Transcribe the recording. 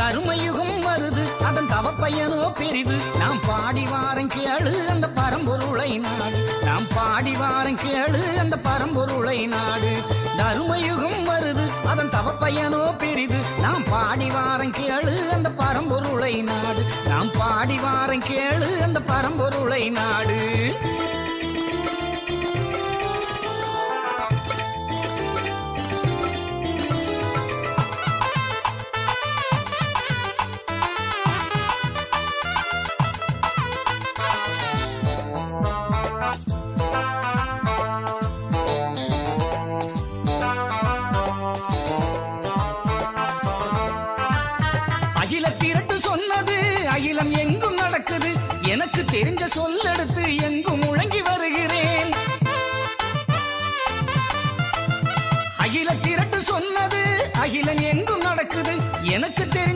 கருமயுகம் வருது. அதன் தவப்பையனோ பெரிது. நாம் பாடி வாரம் கேளு அந்த பரம்பொருளை நாடு. நாம் பாடி வாரம் கேளு அந்த பரம்பொருளை நாடு. தருமயுகம் வருது. அதன் தவப்பையனோ பெரிது. நாம் பாடி வாரம் கேளு அந்த பரம்பொருளை நாடு. நாம் பாடி வாரம் கேளு அந்த பரம்பொருளை நாடு. அகில திரட்டு சொன்னது அகிலம் எங்கும் நடக்குது. எனக்கு தெரிஞ்ச சொல்லெடுத்து எங்கும் முழங்கி வருகிறேன். அகில திரட்டு சொன்னது அகிலம் எங்கும் நடக்குது. எனக்கு தெரிஞ்ச